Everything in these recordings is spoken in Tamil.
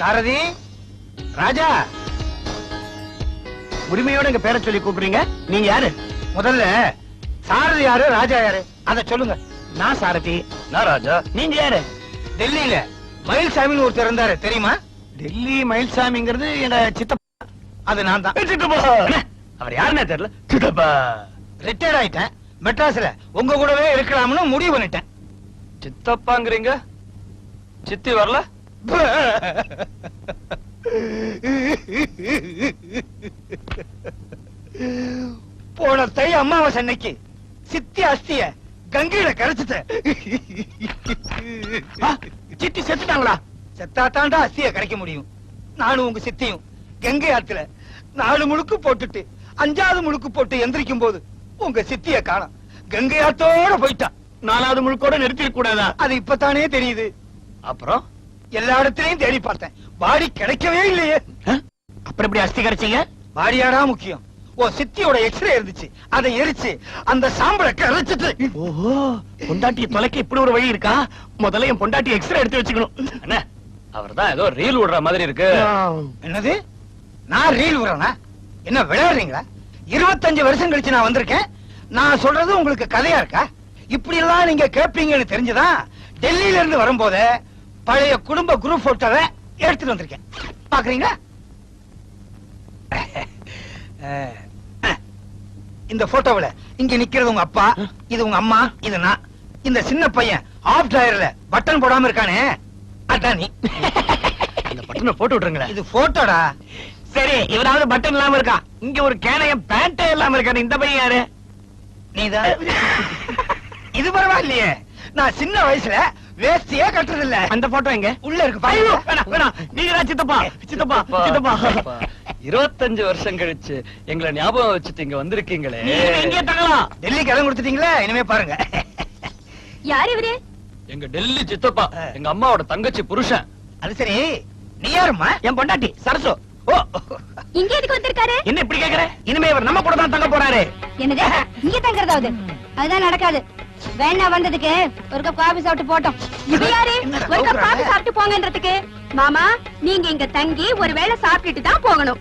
சாரதி? ராஜா! உரிமையோட எங்க பேரை சொல்லி கூப்பிடுறீங்க. நீங்க யாரு? முதல்ல சாரதி யாரு ராஜா யாரு? அத சொல்லுங்க. நான் சாரதி. நான் ராஜா. நீங்க யாரு? டெல்லியில மயில்சாமின்னு ஒருத்தர் இருந்தாரு தெரியுமா? டெல்லி மயில்சாமிங்கிறது எங்க சித்தப்பா. அது நான் தான். சித்தப்பா! அவர் யாருன்னே தெரியல. சித்தப்பா! ரிட்டையர்ட் ஆயிட்டேன். மெட்ராஸ்ல உங்க கூடவே இருக்கலாம்னு முடிவு பண்ணிட்டேன். சித்தப்பாங்கிறீங்க? சித்தி வரல? போன தை அமாவாசை அன்னைக்கு சித்தி அஸ்திய கங்கையில கரைச்சிட்டேன் சித்தி செத்துட்டாங்களா? செத்தா தாண்டா அஸ்திய கரைக்க முடியும். நானும் உங்க சித்தியும் கங்கை ஆத்துல நாலு முழுக்கு போட்டுட்டு அஞ்சாவது முழுக்கு போட்டு எந்திரிக்கும் போது உங்க சித்திய காணோம். கங்கை ஆத்தோட போயிட்டா. நாலாவது முழுக்கோட நிறுத்திட கூடாதா அது இப்பதானே தெரியுது. அப்புறம்? எல்லா இடத்துலயும் தேடி பார்த்தேன். பாடி கிடைக்கவே இல்லையே. அப்புறம் எப்படி அஸ்தி கிடைச்சீங்க? பாடியாடா முக்கியம். ஓ சித்தியோட எக்ஸ்ரே இருந்துச்சு. அதை எரிச்சு அந்த சாம்பலை கரைச்சிட்டு. ஓஹோ பொண்டாட்டிய தொலைக்க இப்படி ஒரு வழி இருக்கா? முதல்ல என் பொண்டாட்டி எக்ஸ்ரே எடுத்து வச்சுக்கணும். அண்ணா அவர்தான் ஏதோ ரீல் விடுற மாதிரி இருக்கு. என்னது? நான் ரீல் விடுறேனா? என்ன விளையாடுறீங்களா? இருபத்தஞ்சு வருஷம் கழிச்சு நான் வந்திருக்கேன். நான் சொல்றது உங்களுக்கு கதையா இருக்கா? இப்படி எல்லாம் நீங்க கேட்பீங்கன்னு தெரிஞ்சுதான் டெல்லியில இருந்து வரும்போது பழைய குடும்ப குரூப் போட்டோவை எடுத்துட்டு வந்திருக்கேன். பாக்குறீங்களா. இந்த போட்டோவுல இங்க நிக்கிறது உங்க அப்பா இது உங்க அம்மா இது நான். இந்த சின்ன பையன் ஆஃப் டயர்ல பட்டன் போடாம இருக்கானே அதான் நீ. அந்த பட்டனை போட்டு விட்டுருங்களேன். இது போட்டோடா சரி இவராவது பட்டன் இல்லாம இருக்கான் இங்க ஒரு கேனையும் பேண்டே இல்லாம இருக்காரு இந்த பையன் யாரு? நீதான். இது பரவாயில்லையே. நான் சின்ன வயசுல வேஸ்டியே கட்டுறது இல்ல அந்த போட்டோ எங்க? உள்ள இருக்கு பாருங்க வேணாம், வேணாம். நீங்க சித்தப்பா? சித்தப்பா சித்தப்பா. இருபத்தஞ்சு வருஷம் கழிச்சு எங்களை ஞாபகம் வச்சுட்டு இங்க வந்திருக்கீங்களே. நீங்க இங்கே தங்கலாம். டெல்லிக்கு இடம் கொடுத்துட்டீங்களா? இனிமே பாருங்க. யார் இவரு? எங்க டெல்லி சித்தப்பா. எங்க அம்மாவோட தங்கச்சி புருஷன். அது சரி. நீ யாரும்மா? என் பொண்டாட்டி சரசு. ஓ. இங்க எதுக்கு வந்திருக்காரு? என்ன இப்படி கேக்குற? இனிமே இவர் நம்ம கூட தான் தங்க போறாரு. என்னது? இங்க தங்கறதாவது? அதுதான் நடக்காது. வேணா வந்ததுக்கு ஒரு கப் காபி சாப்பிட்டு போட்டோம். இது யாரு? ஒரு கப் காபி? சாப்பிட்டு போங்கன்றதுக்கு. மாமா நீங்க இங்க தங்கி ஒரு வேளை சாப்பிட்டுட்டு தான் போகணும்.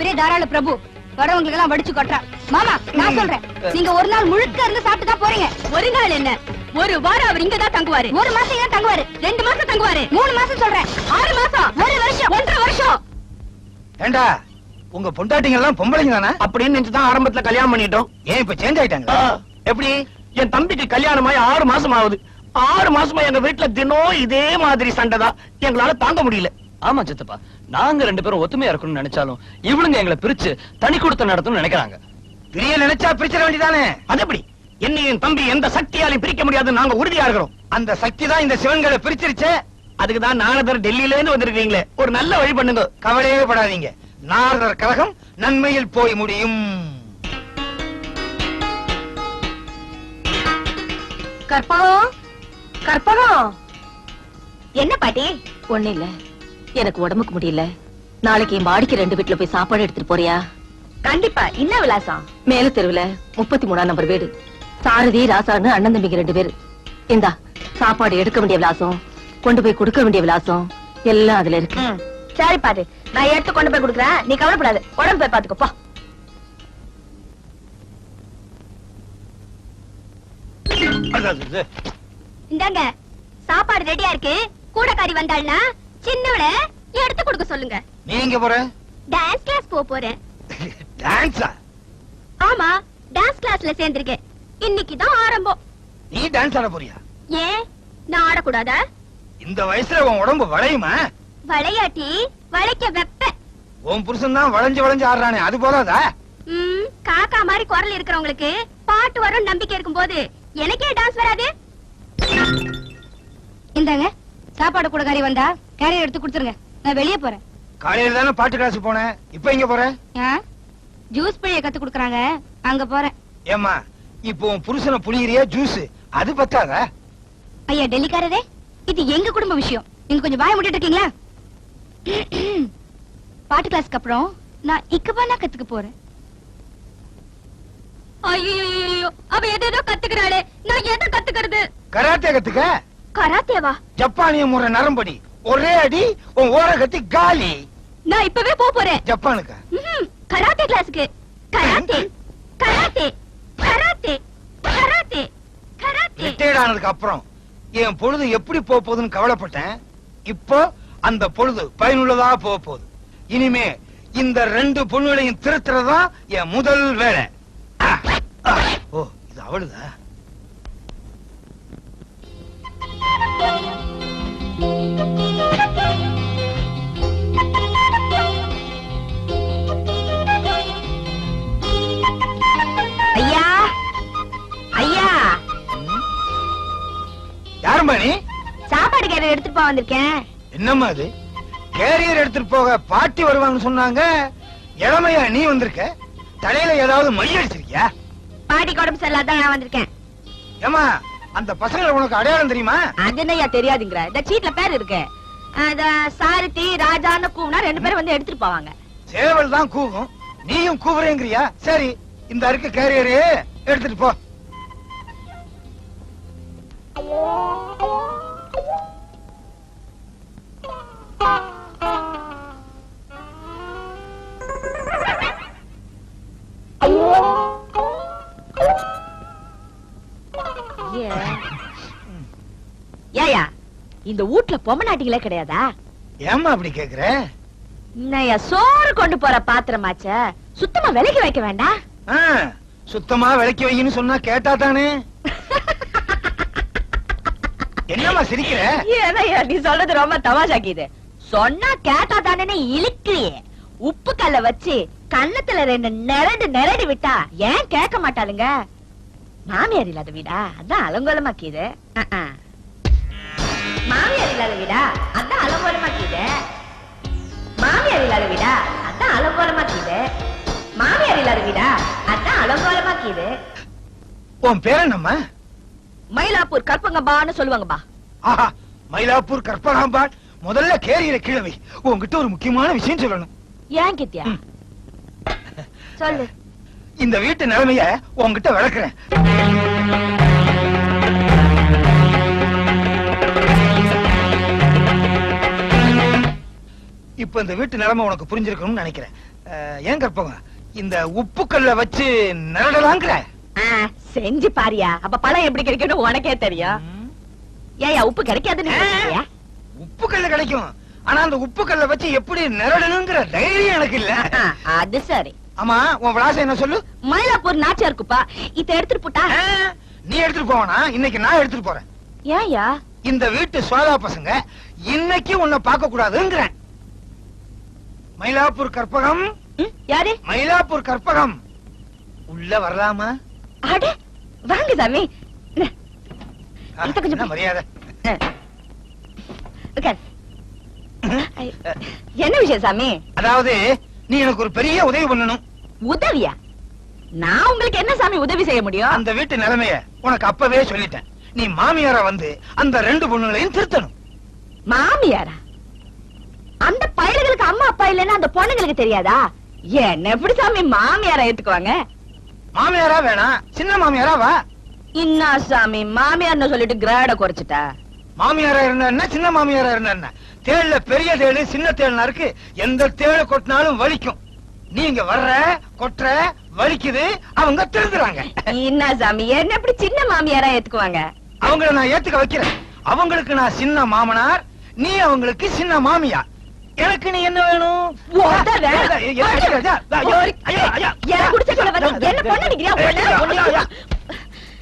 பெரிய தாராள பிரபு. வரவங்களுக்கு எல்லாம் வடிச்சு கொட்டுறா. மாமா நான் சொல்றேன். நீங்க ஒரு நாள் முழுக்க இருந்து சாப்பிட்டு தான் போறீங்க. ஒரு நாள் என்ன? ஒரு வாரம் அவர் இங்க தான் தங்குவாரு. ஒரு மாசம் இங்க தங்குவாரு? ரெண்டு மாசம் தங்குவாரு. மூணு மாசம் சொல்றேன். ஆறு மாசம். ஒரு வருஷம். ஒன்றரை வருஷம். ஏண்டா உங்க பொண்டாட்டிங்க எல்லாம் பொம்பளைங்க தானே அப்படின்னு நினைச்சு தான் ஆரம்பத்துல கல்யாணம் பண்ணிட்டோம். ஏன் இப்ப சேஞ்ச் ஆயிட்டாங்க? எப்படி? என் தம்பிக்கு கல்யாணம் ஆகி ஆறு மாசம் ஆகுது ஆறு மாசமா எங்க வீட்டுல தினம் இதே மாதிரி சண்டை தான் எங்களால தாங்க முடியல. ஆமா சித்தப்பா. நாங்க ரெண்டு பேரும் ஒத்துமையா இருக்கணும்னு நினைச்சாலும் இவளுங்க எங்களை பிரிச்சு தனி கொடுத்த நடத்தணும்னு நினைக்கிறாங்க. பிரிய நினைச்சா பிரிச்சிட வேண்டியதானே? அது எப்படி? என்னை என் தம்பி எந்த சக்தியாலையும் பிரிக்க முடியாது நாங்க உறுதியா இருக்கிறோம். அந்த சக்தி தான் இந்த சிவன்களை பிரிச்சிருச்சே. அதுக்கு தான் நாரதர் டெல்லியில இருந்து வந்திருக்கீங்களே. ஒரு நல்ல வழி பண்ணுங்க. கவலையே படாதீங்க. நாரதர் கழகம் நன்மையில் போய் முடியும். கற்பகம்? கற்பகம்? என்ன பாட்டி? ஒண்ணு இல்ல எனக்கு உடம்புக்கு முடியல. நாளைக்கு என் மாடிக்கு ரெண்டு வீட்டுல போய் சாப்பாடு எடுத்துட்டு போறியா? கண்டிப்பா. என்ன விலாசம்? மேல தெருவுல முப்பத்தி மூணாம் நம்பர் வீடு. சாரதி ராசான்னு அண்ணன் தம்பிங்க ரெண்டு பேரு. இந்தா சாப்பாடு எடுக்க வேண்டிய விலாசம் கொண்டு போய் கொடுக்க வேண்டிய விலாசம் எல்லாம் அதுல இருக்கு. சரி பாட்டி நான் எடுத்து கொண்டு போய் கொடுக்குறேன். நீ கவலைப்படாத. உடம்பு போய் பாத்துக்கோ இந்தாங்க சாப்பாடு ரெடியா இருக்கு. கூடக்காரி வந்தாள்னா சின்னவள எடுத்து கொடுக்க சொல்லுங்க. நீ எங்க போற? டான்ஸ் கிளாஸ் போக போறேன். டான்ஸா ஆமா டான்ஸ் கிளாஸ்ல சேர்ந்திருக்கேன். இன்னைக்கு தான் ஆரம்பம். நீ டான்ஸ் ஆட போறியா? ஏன்? நான் ஆடக்கூடாதா? இந்த வயசுல உன் உடம்பு வளையுமா? விளையாட்டி வளைக்க வெப்ப உன் புருஷன் தான் வளைஞ்சு வளைஞ்சு ஆடுறானே அது போதாதா? காக்கா மாதிரி குரல் இருக்கிறவங்களுக்கு பாட்டு வரும் நம்பிக்கை இருக்கும்போது எனக்கே டான்ஸ் வராது. இந்தாங்க சாப்பாடு கூட கறி வந்தா கறி எடுத்து கொடுத்துருங்க. நான் வெளியே போறேன். காலையில தானே பாட்டு கிளாஸ் போனேன். இப்ப எங்க போற? ஜூஸ் பிழைய கத்து கொடுக்குறாங்க. அங்க போறேன். ஏமா இப்போ புருஷனை புளியறியா ஜூஸ் அது பத்தாதா? ஐயா டெல்லிக்காரரே? இது எங்க குடும்ப விஷயம்? நீங்க கொஞ்சம் வாய முடிட்டு இருக்கீங்களா? பாட்டு கிளாஸ்க்கு அப்புறம் நான் இக்கபானா கத்துக்க போறேன். ஐயோ அவ எதேதோ கத்துக்கிறாளே. நான் எதை கத்துக்கிறது? கராத்தே கத்துக்க? கராத்தேவா? ஜப்பானிய முறை நரம்படி. ஒரே அடி உன் ஓர கத்தி காலி. நான் இப்பவே போக போறேன். ஜப்பானுக்கா. கராத்தே கிளாஸ்க்கு. Karate. Karate. Karate. Karate. Karate. Retired ஆனதுக்கு அப்புறம் என் பொழுது எப்படி போக போகுதுன்னு கவலைப்பட்டேன். இப்போ அந்த பொழுது பயனுள்ளதா போக போகுது. இனிமே இந்த ரெண்டு பொண்ணுகளையும் திருத்துறதா என் முதல் வேலை. ஓ இது அவளுதா? ஐயா? ஐயா? யாரும்மா நீ? சாப்பாடு கேரியர் எடுத்துட்டு போக வந்திருக்கேன். என்னம்மா அது? கேரியர் எடுத்துட்டு போக பாட்டி வருவாங்கன்னு சொன்னாங்க. இளமையா நீ வந்திருக்க? தலையில ஏதாவது மை அடிச்சிருக்கியா? பாட்டிக்கு உடம்பு சரியில்லாதான் நான் வந்திருக்கேன். ஏமா அந்த பசங்களை உனக்கு அடையாளம் தெரியுமா? அது என்னய்யா தெரியாதுங்கிற. இந்த சீட்ல பேர் இருக்கு. அத சாரதி ராஜான்னு கூவுனா ரெண்டு பேரும் வந்து எடுத்துட்டு போவாங்க. சேவல் தான் கூவும். நீயும் கூவுறேங்கிறியா? சரி இந்த அருக்கு கேரியரு எடுத்துட்டு போ. இந்த வீட்ல பொம்மநாட்டிகளே கிடையாதா? ஏம்மா அப்படி கேக்குற? என்னய்யா சோறு கொண்டு போற பாத்திரமாச்ச சுத்தமா விலைக்கு வைக்க வேண்டாம் சுத்தமா விளக்கி வைன்னு சொன்னா கேட்டா தானே? என்னம்மா சிரிக்கிற? ஏனையா நீ சொல்றது ரொம்ப தமாஷாக்கிது சொன்னா கேட்டா தானே இழுக்கிறியே. உப்பு கல்ல வச்சு கன்னத்துல ரெண்டு நிரண்டு நிரடி விட்டா ஏன் கேட்க மாட்டாளுங்க? மாமியார் இல்லாத வீடா? அதான் அலங்கோலமாக்கிது. மாமியார் இல்லாத வீடா? அதான் அலங்கோலமாக்கிது மாமியார் இல்லாத வீடா? அதான் அலங்கோலமாக்கிது மாமியார் இல்லாத வீடா? அதான் அலங்கோலமாக்கிது உன் பேர் என்னம்மா? மயிலாப்பூர் கற்பங்கம்பான்னு சொல்லுவாங்கப்பா. ஆஹா மயிலாப்பூர் கற்பகாம்பாள் முதல்ல கேரியரை கிழவை உன்கிட்ட ஒரு முக்கியமான விஷயம் சொல்லணும். ஏன் கித்தியா. சொல்லு. இந்த வீட்டு நிலைமைய உன்கிட்ட விளக்குறேன். இப்ப இந்த வீட்டு நிலைமை உனக்கு புரிஞ்சிருக்கணும்னு நினைக்கிறேன். ஏன் கற்பகம் இந்த உப்புக்கல்ல வச்சு நிரடலாங்கிற. செஞ்சு பாரியா. அப்ப பழம் எப்படி கிடைக்கும்னு உனக்கே தெரியும். ஏயா உப்பு கிடைக்காதுன்னு நினைக்கிறியா? உப்புக்கல்ல கிடைக்கும். ஆனா அந்த உப்புக்கல்ல வச்சு எப்படி நிரடணுங்கிற தைரியம் எனக்கு இல்ல. அது சரி. ஆமா உன் விளாசம் என்ன சொல்லு? மயிலாப்பூர் நாச்சியா இருக்குப்பா இத எடுத்துட்டு போட்டா? நீ எடுத்துட்டு போவனா? இன்னைக்கு நான் எடுத்துட்டு போறேன். ஏயா இந்த வீட்டு சோதா பசங்க இன்னைக்கு உன்னை பார்க்க கூடாதுங்கிறேன் மயிலாப்பூர் கற்பகம். யாரு? மயிலாப்பூர் கற்பகம். உள்ள வரலாமா? அட வாங்க சாமி. கொஞ்சம் மரியாதை. என்ன விஷயம் சாமி? அதாவது நீ எனக்கு ஒரு பெரிய உதவி பண்ணணும். உதவியா? நான் உங்களுக்கு என்ன சாமி உதவி செய்ய முடியும்? அந்த வீட்டு நிலைமைய உனக்கு அப்பவே சொல்லிட்டேன். நீ மாமியாரா வந்து அந்த ரெண்டு பொண்ணுங்களையும் திருத்தணும். மாமியாரா? அந்த பயல்களுக்கு அம்மா அப்பா இல்லைன்னா அந்த பொண்ணுங்களுக்கு தெரியாதா? என்ன எப்படி சாமி மாமியாரா ஏத்துக்குவாங்க? மாமியாரா வேணாம் சின்ன மாமியாரா வா. இன்னா சாமி மாமியார்னு சொல்லிட்டு கிராட குறைச்சிட்டா? மாமியாரா இருந்தா என்ன? சின்ன மாமியாரா இருந்தா தேள்ல பெரிய தேளு சின்ன தேள்னா இருக்கு. எந்த தேளு கொட்டினாலும் வலிக்கும். நீங்க வர்ற கொட்டுற வலிக்குது அவங்க திருந்துறாங்க இன்னா சாமி என்ன எப்படி சின்ன மாமியாரா ஏத்துக்குவாங்க? அவங்கள நான் ஏத்துக்க வைக்கிறேன். அவங்களுக்கு நான் சின்ன மாமனார் நீ அவங்களுக்கு சின்ன மாமியார். எனக்கு நீ என்ன வேணும்.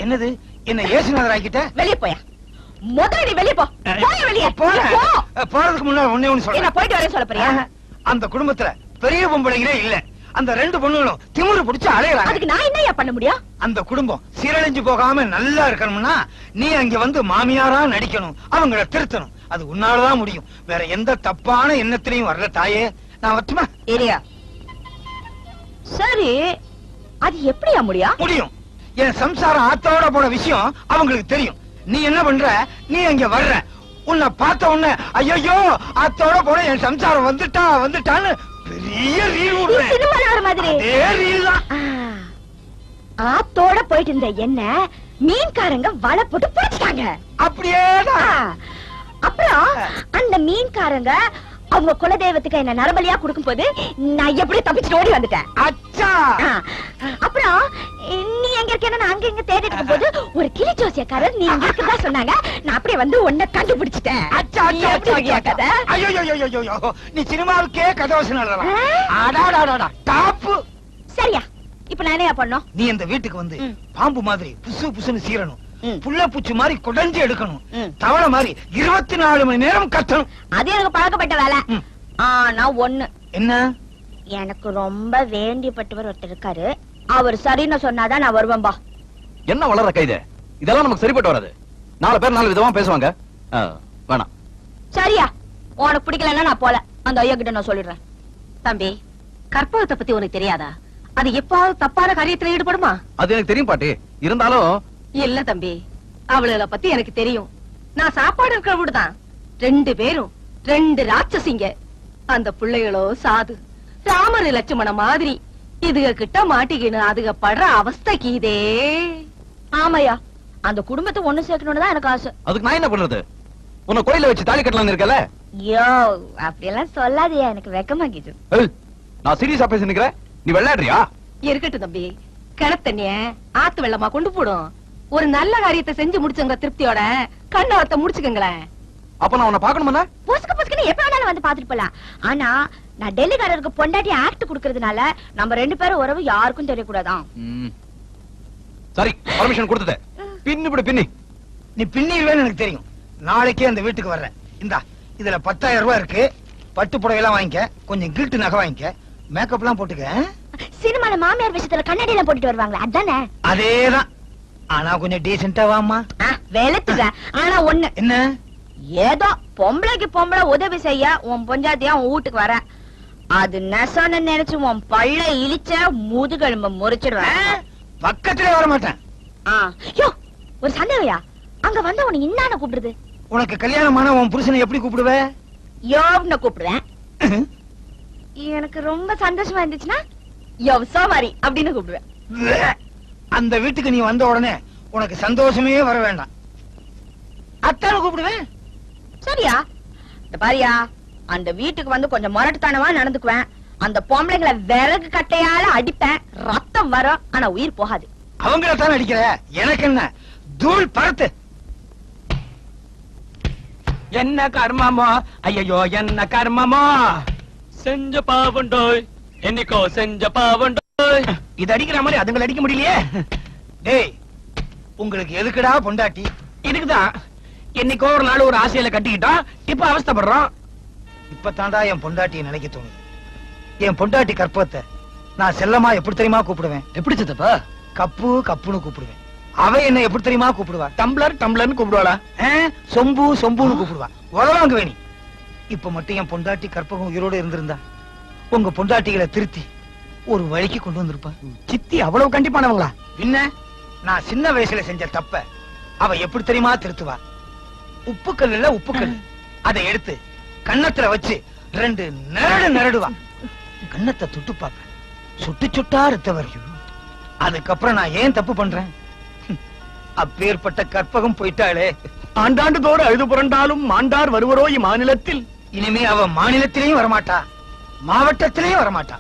என்னது? என்ன ஏசுநாதர் ஆக்கிட்ட வெளிய போயா? முதல்ல நீ வெளிய போ. வெளிய? போறதுக்கு முன்னாடி ஒண்ணே ஒண்ணு சொல்றேன். போயிட்டு வரேன் சொல்ல அந்த குடும்பத்துல பெரிய பொம்பளைங்களே இல்ல. அந்த ரெண்டு பொண்ணுகளும் திமிரு பிடிச்சு அலையறாங்க. அதுக்கு நான் என்னய்யா பண்ண முடியும்? அந்த குடும்பம் சீரழிஞ்சு போகாம நல்லா இருக்கணும்னா நீ அங்க வந்து மாமியாரா நடிக்கணும் அவங்கள திருத்தணும். அது உன்னாலதான் முடியும். வேற எந்த தப்பான எண்ணத்திலையும் வரல தாயே. நான் வச்சுமா ஏரியா. சரி அது எப்படியா முடியும்? முடியும். என் சம்சாரம் ஆத்தோட போன விஷயம் அவங்களுக்கு தெரியும். நீ என்ன பண்ற? நீ அங்க வர்ற. உன்னை பார்த்த உடனே ஐயோ ஆத்தோட போன என் சம்சாரம் வந்துட்டா வந்துட்டான்னு பெரிய ரீல் விடுறேன். மாதிரி. அதே ரீல் தான். ஆத்தோட போயிட்டு இருந்த என்ன மீன்காரங்க வலை போட்டு பிடிச்சிட்டாங்க. அப்படியே அப்புறம் அந்த மீன்காரங்க அவங்க குலதெய்வத்துக்கு என்ன நரபலியா கொடுக்கும் போது நான் எப்படி தப்பிச்சுட்டு ஓடி வந்துட்டேன். அச்சா! அப்புறம் நீ எங்க இருக்கேன்னு நான் அங்க இங்க தேடிட்டு இருக்கும்போது ஒரு கிளி ஜோசியக்காரர் நீ இங்க இருக்கதா சொன்னாங்க. நான் அப்படியே வந்து உன்னை கண்டுபிடிச்சிட்டேன். அச்சா அச்சா கதை? ஐயோ ஐயோ ஐயோ நீ சினிமாவுக்கே கதை வசனம்? அடாடாடாடா டாப்பு. சரியா. இப்ப நான் என்ன பண்ணோம் நீ இந்த வீட்டுக்கு வந்து. பாம்பு மாதிரி புசு புசுன்னு சீரணும். புள்ள பூச்சி மாதிரி குடஞ்சு எடுக்கணும். தவளை மாதிரி இருபத்தி நாலு மணி நேரம் கத்தணும். அது எனக்கு பழக்கப்பட்ட வேலை. ஆனா ஒண்ணு. என்ன? எனக்கு ரொம்ப வேண்டியப்பட்டவர் ஒருத்தர் இருக்காரு. அவர் சரின்னு சொன்னாதான் நான் வருவேன்பா. என்ன வளர கைது? இதெல்லாம் நமக்கு சரிப்பட்டு வராது. நாலு பேர் நாலு விதமா பேசுவாங்க. வேணாம். சரியா? உனக்கு பிடிக்கலன்னா நான் போல. அந்த ஐயா கிட்ட நான் சொல்லிடுறேன். தம்பி கற்பகத்தை பத்தி உனக்கு தெரியாதா? அது எப்பாவது தப்பான காரியத்துல ஈடுபடுமா? அது எனக்கு தெரியும் பாட்டி. இருந்தாலும் இல்ல தம்பி அவளுகளை பத்தி எனக்கு தெரியும். நான் சாப்பாடு இருக்கிற வீடுதான் ரெண்டு பேரும் ரெண்டு ராட்சசிங்க. அந்த பிள்ளைகளோ சாது. ராமர் லட்சுமண மாதிரி. இதுக கிட்ட மாட்டிக்கின்னு அதுக படுற அவஸ்தைக்கு இதே ஆமாயா அந்த குடும்பத்தை ஒண்ணு சேர்க்கணும்னு தான் எனக்கு ஆசை. அதுக்கு நான் என்ன பண்றது? உன்னை கோயில வச்சு தாலி கட்டலாம்னு இருக்கல யோ அப்படியெல்லாம் சொல்லாதயா எனக்கு வெக்கமாக்கிது நான் சீரியஸா பேசி நிக்கிறேன். நீ விளையாடுறியா இருக்கட்டும் தம்பி கிணத்தண்ணிய ஆத்து வெள்ளமா கொண்டு போடும். ஒரு நல்ல காரியத்தை செஞ்சு முடிச்சவங்க திருப்தியோட கண்ணவத்தை முடிச்சுக்கங்களேன். அப்ப நான் உன்னை பாக்கணுமா பொசுக்கு பொசுக்குன்னு எப்ப வேணாலும் வந்து பாத்துட்டு போலாம். ஆனா நான் டெல்லிக்காரருக்கு பொண்டாட்டி ஆக்ட் குடுக்கறதுனால நம்ம ரெண்டு பேரும் உறவு யாருக்கும் தெரியக்கூடாதான். சரி பர்மிஷன் கொடுத்துட்டேன். பின்னு இப்படி பின்னி. நீ பின்னிடுவேன்னு எனக்கு தெரியும். நாளைக்கே அந்த வீட்டுக்கு வர்றேன். இந்தா இதுல பத்தாயிரம் ரூபாய் இருக்கு. பட்டு புடவை எல்லாம் வாங்கிக்க. கொஞ்சம் கில்ட்டு நகை வாங்கிக்க. மேக்கப் எல்லாம் போட்டுக்க? சினிமால மாமியார் விஷயத்துல கண்ணாடி எல்லாம் போட்டுட்டு வருவாங்களே அதானே? அதேதான். ஆனா கொஞ்சம் டீசென்டா வாமா வெளுத்துக்க. ஆனா ஒண்ணு. என்ன? ஏதோ பொம்பளைக்கு பொம்பளை உதவி செய்ய உன் பொஞ்சாத்தியா உன் வீட்டுக்கு வர. அது நெசன்னு நினைச்சு உன் பள்ள இழிச்ச முதுகெலும்ப? முறிச்சிடுவேன். பக்கத்திலே வர மாட்டேன் ஆ. யோ ஒரு சந்தேகயா அங்க வந்து உனக்கு இன்னான கூப்பிடுது உனக்கு கல்யாணமான உன் புருஷனை எப்படி கூப்பிடுவ? யோவ்னு கூப்பிடுறேன் எனக்கு ரொம்ப சந்தோஷமா இருந்துச்சுன்னா யோவ் சோமாரி அப்படின்னு கூப்பிடுவேன். அந்த வீட்டுக்கு நீ வந்த உடனே உனக்கு சந்தோஷமே வர வேண்டாம். அத்தான கூப்பிடுவேன். சரியா? இந்த பாரியா அந்த வீட்டுக்கு வந்து கொஞ்சம் முரட்டுத்தனமா நடந்துக்குவேன். அந்த பொம்பளைங்களை விறகு கட்டையால அடிப்பேன். ரத்தம் வரும் ஆனா உயிர் போகாது. அவங்கள தானே அடிக்கிற? எனக்கு என்ன? தூள் பறத்து என்ன கர்மமோ? ஐயோ என்ன கர்மமோ? செஞ்ச பாவண்டோய் என்னைக்கோ செஞ்ச பாவண்டோய். இது அடிக்கிற மாதிரி அதுங்களை அடிக்க முடியலையே. டேய் உங்களுக்கு எதுக்குடா பொண்டாட்டி? இதுக்குதான். என்னைக்கோ ஒரு நாள் ஒரு ஆசையில கட்டிக்கிட்டோம். இப்ப அவஸ்தைப்படுறோம். இப்ப தாண்டா என் பொண்டாட்டியை நினைக்க தோணுது. என் பொண்டாட்டி கற்பத்தை நான் செல்லமா எப்படி தெரியுமா கூப்பிடுவேன்? எப்படி சித்தப்பா? கப்பு கப்புன்னு கூப்பிடுவேன். அவ என்ன எப்படி தெரியுமா கூப்பிடுவா? டம்ளர் டம்ளர்னு கூப்பிடுவாளா? சொம்பு சொம்புன்னு கூப்பிடுவா. உதவாங்க வேணி. இப்ப மட்டும் என் பொண்டாட்டி கற்பகம் உயிரோட இருந்திருந்தா உங்க பொண்டாட்டிகளை திருத்தி ஒரு வழிக்கு கொண்டு வந்திருப்பா. சித்தி அவ்வளவு கண்டிப்பானவங்களா? பின்ன? நான் சின்ன வயசுல செஞ்ச தப்ப அவ எப்படி தெரியுமா திருத்துவா? உப்புக்கல் இல்ல உப்புக்கல். அதை எடுத்து கன்னத்துல வச்சு ரெண்டு நரடு நரடுவா. கன்னத்தை தொட்டு பார்ப்பேன் சுட்டு சுட்டா ரத்த வரையும் அதுக்கப்புறம் நான் ஏன் தப்பு பண்றேன்? அப்பேற்பட்ட கற்பகம் போயிட்டாளே. ஆண்டாண்டு தோறு அழுது புரண்டாலும் மாண்டார் வருவரோ இம்மாநிலத்தில். இனிமே அவ மாநிலத்திலையும் வரமாட்டா. மாவட்டத்திலையும் வரமாட்டா.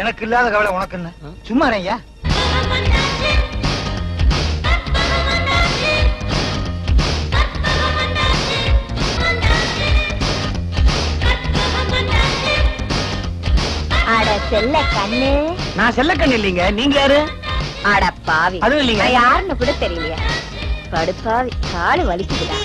எனக்கு இல்லாத கவலை உனக்கு என்ன சும்மா ஐயா. அட செல்ல கண்ணு. நான் செல்லக்கண்ணு இல்லைங்க. நீங்க யாரு? அட பாவி. அதுவும் இல்லைங்க. யாருன்னு கூட தெரியலையா. கடுப்பாவி காலு வலிக்குதுடா.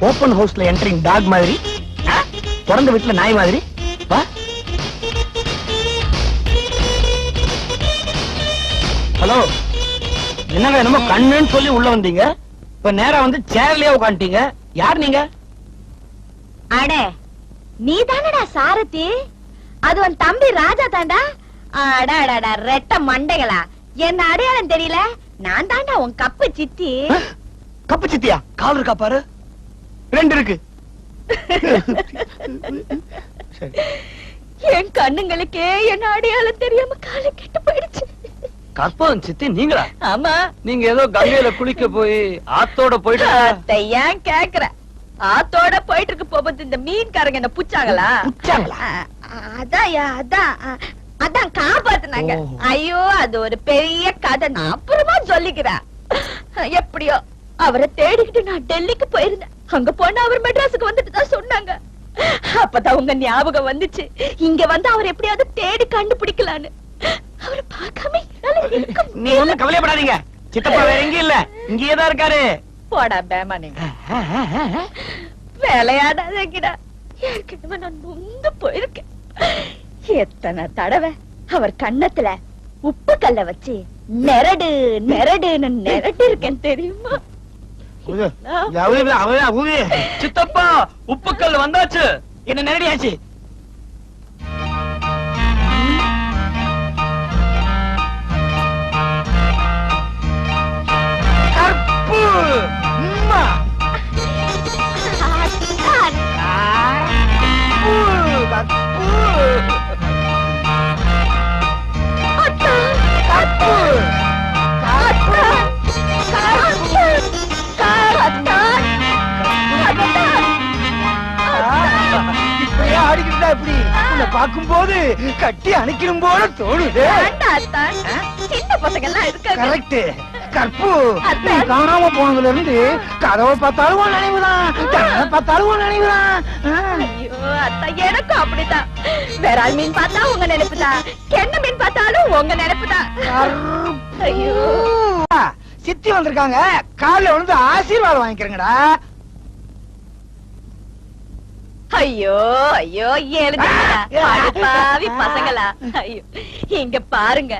ஓபன் ஹவுஸ்ல என்ட்ரிங் டாக் மாதிரி. ஆ? திறந்த வீட்டுல நாய் மாதிரி. வா. ஹலோ. என்னங்க என்னமோ கண்ணுன்னு சொல்லி உள்ள வந்தீங்க? இப்ப நேரா வந்து சேர்லயே உட்காந்துட்டீங்க. யார் நீங்க? அட நீ தானடா சாரதி? அது உன் தம்பி ராஜா தாண்டா? அடாடாடா ரெட்ட மண்டைகளா? என்ன அடையாளம் தெரியல? நான் தாண்டா உன் கப்பு சித்தி. கப்பு சித்தியா? கால் இருக்கா பாரு. ரெண்டு இருக்கு. என் கண்ணுங்களுக்கே என்ன அடையாளம் தெரியாம காலை கெட்டு போயிடுச்சு. கற்பகம் சித்தி நீங்களா? ஆமா. நீங்க ஏதோ கங்கையில குளிக்க போய் ஆத்தோட போயிட்டு ஏன் கேக்குற? ஆத்தோட போயிட்டு இருக்கு போகும்போது இந்த மீன்காரங்க என்ன புச்சாங்களா? புச்சாங்களா? அதான் அதான் அதான் காப்பாத்துனாங்க. ஐயோ அது ஒரு பெரிய கதை. நான் அப்புறமா சொல்லிக்கிறேன். எப்படியோ அவரை தேடிக்கிட்டு நான் டெல்லிக்கு போயிருந்தேன். அங்க போனா அவர் மெட்ராஸுக்கு வந்துட்டு தான் சொன்னாங்க. அப்பதான் உங்க ஞாபகம் வந்துச்சு. இங்க வந்து அவர் எப்படியாவது தேடி கண்டுபிடிக்கலான்னு. அவரை பார்க்காம நீ ஒண்ணும் கவலைப்படாதீங்க. சித்தப்பா வேற எங்கேயும் இல்ல. இங்கேயே தான் இருக்காரு. போடா பேமானே விளையாடாதீங்கடா ஏற்கனவே நான் நொந்து போயிருக்கேன். எத்தனை தடவை அவர் கண்ணத்துல உப்பு கல்ல வச்சு நெரடு நெரடுன்னு நெரட்டு இருக்கேன் தெரியுமா? சித்தப்பா உப்புக்கல் வந்தாச்சு. என்ன நேரடியாச்சு கற்பு! ஆடிக்கிட்டு இப்படி? உன்னை பார்க்கும்போது கட்டி அணைக்கணும் போல தோணுது. சின்ன பசங்க எல்லாம் இருக்காங்க. கரெக்ட். கற்பு. நீ காணாம போனதுல இருந்து கதவை பார்த்தாலும் நினைவுதான். கதவை பார்த்தாலும் நினைவுதான். எனக்கும் அப்படிதான் வேற ஆள் மீன் பார்த்தா உங்க நினைப்புதான். கெண்ண மீன் பார்த்தாலும் உங்க நினைப்புதான். ஐயோ. சித்தி வந்திருக்காங்க. காலைல வந்து ஆசீர்வாதம் வாங்கிக்கிறேங்கடா. ஐயோ ஐயோ பாவி பசங்களா? ஐயோ இங்க பாருங்க.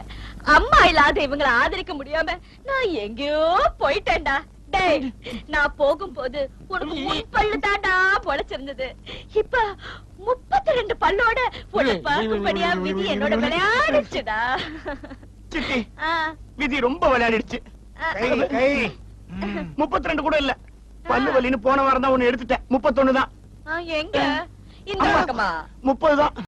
அம்மா இல்லாத இவங்கள ஆதரிக்க முடியாம நான் எங்கேயோ போயிட்டேன்டா. நான் போகும்போது உனக்கு முன் பல்லு தாண்டா பொழைச்சிருந்தது. இப்ப முப்பத்தி ரெண்டு பல்லோட உன்னை பார்க்கும்படியா விதி என்னோட விளையாடுச்சுடா. விதி ரொம்ப விளையாடிடுச்சு. முப்பத்தி ரெண்டு கூட இல்ல. பல்லு வலின்னு போன வாரம் தான் ஒண்ணு எடுத்துட்டேன். முப்பத்தொன்னு தான். எங்க? இந்த பக்கமா முப்பது தான்